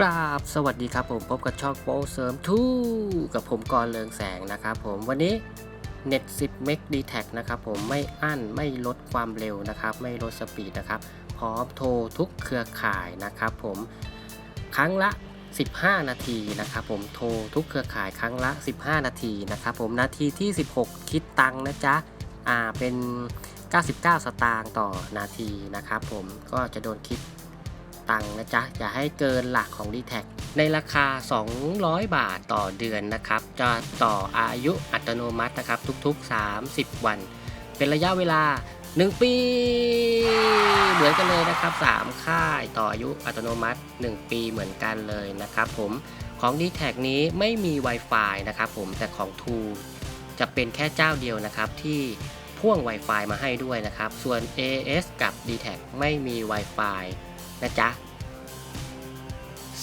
กราบสวัสดีครับผมพบกับช่องโปรเสริมทู่กับผมกรเลืองแสงนะครับผมวันนี้เน็ต10 m มก d t แทนะครับผมไม่อั้นไม่ลดความเร็วนะครับ ไม่ลดสปีดนะครับ พร้อมโทรทุกเครือข่ายนะครับผมครั้งละ 15 นาทีนะครับผมโทรทุกเครือข่ายครั้งละ 15 นาทีนะครับผมนาทีที่ 16 คิดตังนะจ๊ะอ่าเป็น 99 สตางค์ต่อนาทีนะครับผมก็จะโดนคิด ตังค์นะจ๊ะ อย่าให้เกินหลักของ d t แทในราคา 200 บาทต่อเดือนนะครับ จะต่ออายุอัตโนมัตินะครับ ทุกๆ 30 วัน เป็นระยะเวลา 1 ปี เหมือนกันเลยนะครับ 3 ค่ายต่ออายุอัตโนมัติ 1 ปีเหมือนกันเลยนะครับผมของ d t แทนี้ไม่มี Wi-Fi นะครับผมแต่ของ t ูจะเป็นแค่เจ้าเดียวนะครับที่พ่วง Wi-Fi มาให้ด้วยนะครับ ส่วน AS กับ d t แทไม่มี Wi-Fi นะจ๊ะ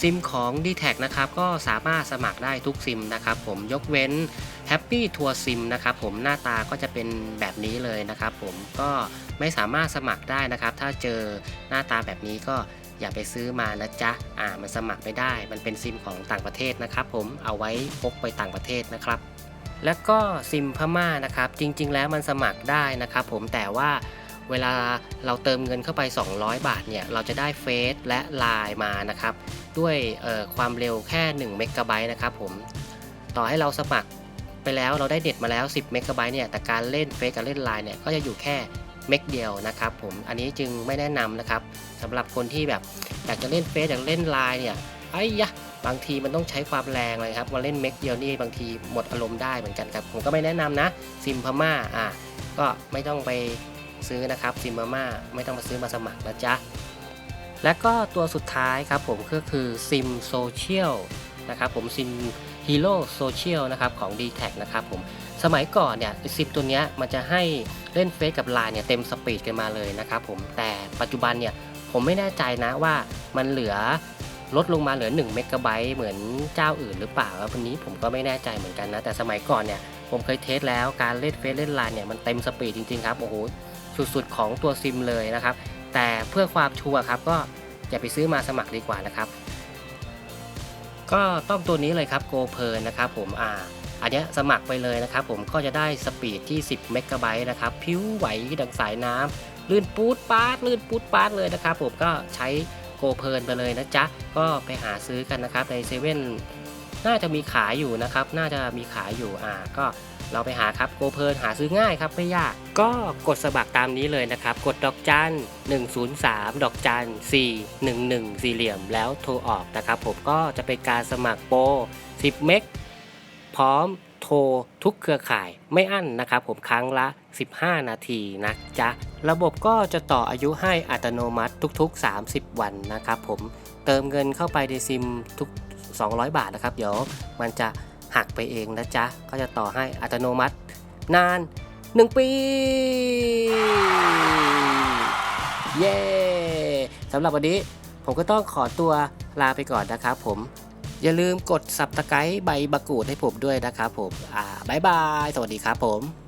ซิมของ d t แทนะครับก็สามารถสมัครได้ทุกซิมนะครับผมยกเว้น Happy Tour Sim นะครับผมหน้าตาก็จะเป็นแบบนี้เลยนะครับผมก็ไม่สามารถสมัครได้นะครับ ถ้าเจอหน้าตาแบบนี้ก็อย่าไปซื้อมานะจ๊ะอ่ามันสมัครไม่ได้ มันเป็นซิมของต่างประเทศนะครับผมเอาไว้พกไปต่างประเทศนะครับ แล้วก็ซิมพม่านะครับ จริง ๆ แล้วมันสมัครได้นะครับผมแต่ว่า เวลาเราเติมเงินเข้าไป 200 บาทเนี่ย เราจะได้เฟซและไลน์มานะครับ ด้วยความเร็วแค่1เมกะไบต์นะครับผม ต่อให้เราสมัครไปแล้วเราได้เน็ตมาแล้ว 10 เมกะไบต์เนี่ย แต่การเล่นเฟซกับเล่นไลน์เนี่ย ก็จะอยู่แค่เมกเดียวนะครับผม อันนี้จึงไม่แนะนำนะครับสำหรับคนที่แบบอยากจะเล่นเฟซอยากเล่นไลน์เนี่ยไอ้ยะบางทีมันต้องใช้ความแรงเลยครับมาเล่นเมกเดียวนี่บางทีหมดอารมณ์ได้เหมือนกันครับ ผมก็ไม่แนะนำนะซิมพม่าอะก็ไม่ต้องไป ซื้อนะครับซิมพม่าไม่ต้องมาซื้อมาสมัครนะจ๊ะ และก็ตัวสุดท้ายครับผมก็คือซิมโซเชียลนะครับผมซิมฮีโร่โซเชียลนะครับของ d t แทนะครับผมสมัยก่อนเนี่ยซิมตัวเนี้ยมันจะให้เล่นเฟซกับไลน์เนี่ยเต็มสปีดกันมาเลยนะครับผมแต่ปัจจุบันเนี่ยผมไม่แน่ใจนะว่ามันเหลือลดลงมาเหลือ1เมกะไบต์เหมือนเจ้าอื่นหรือเปล่าวันนี้ผมก็ไม่แน่ใจเหมือนกันนะ แต่สมัยก่อนเนี่ยผมเคยเทสแล้วการเล่นเฟซเล่นไลน์เนี่ยมันเต็มสปีดจริงๆครับโอ้โห สุดๆของตัวซิมเลยนะครับ แต่เพื่อความชัวร์ครับก็อย่าไปซื้อมาสมัครดีกว่านะครับ ก็ต้องตัวนี้เลยครับ Go p e r นะครับผมอ่าอันนี้สมัครไปเลยนะครับ ผมก็จะได้สปีดที่ 10 เมกะไบต์นะครับผิวไหวดังสายน้ำลื่นปูดปาดลื่นปูดปาดเลยนะครับ ผมก็ใช้โกเพลินไปเลยนะจ๊ะ ก็ไปหาซื้อกันนะครับในเซเว่น น่าจะมีขายอยู่นะครับ น่าจะมีขายอยู่อ่าก็เราไปหาครับโกเพลินหาซื้อง่ายครับไม่ยาก ก็กดสมัครตามนี้เลยนะครับ กดดอกจัน 103 ดอกจัน 411 สี่เหลี่ยมแล้วโทรออกนะครับผมก็จะเป็นการสมัครโปร10 เมกพร้อมโทรทุกเครือข่ายไม่อั้นนะครับผมครั้งละ 15 นาทีนะจ๊ะ ระบบก็จะต่ออายุให้อัตโนมัติทุกๆ 30 วันนะครับผมเติมเงินเข้าไปในซิมทุก 200 บาทนะครับ เดี๋ยวมันจะหักไปเองนะจ๊ะ ก็จะต่อให้อัตโนมัตินาน 1 ปี เย้สำหรับวันนี้ผมก็ต้องขอตัวลาไปก่อนนะครับผม อย่าลืมกดสับตะไคร้ใบมะกรูดให้ผมด้วยนะครับผม อ่าบายบาย สวัสดีครับผม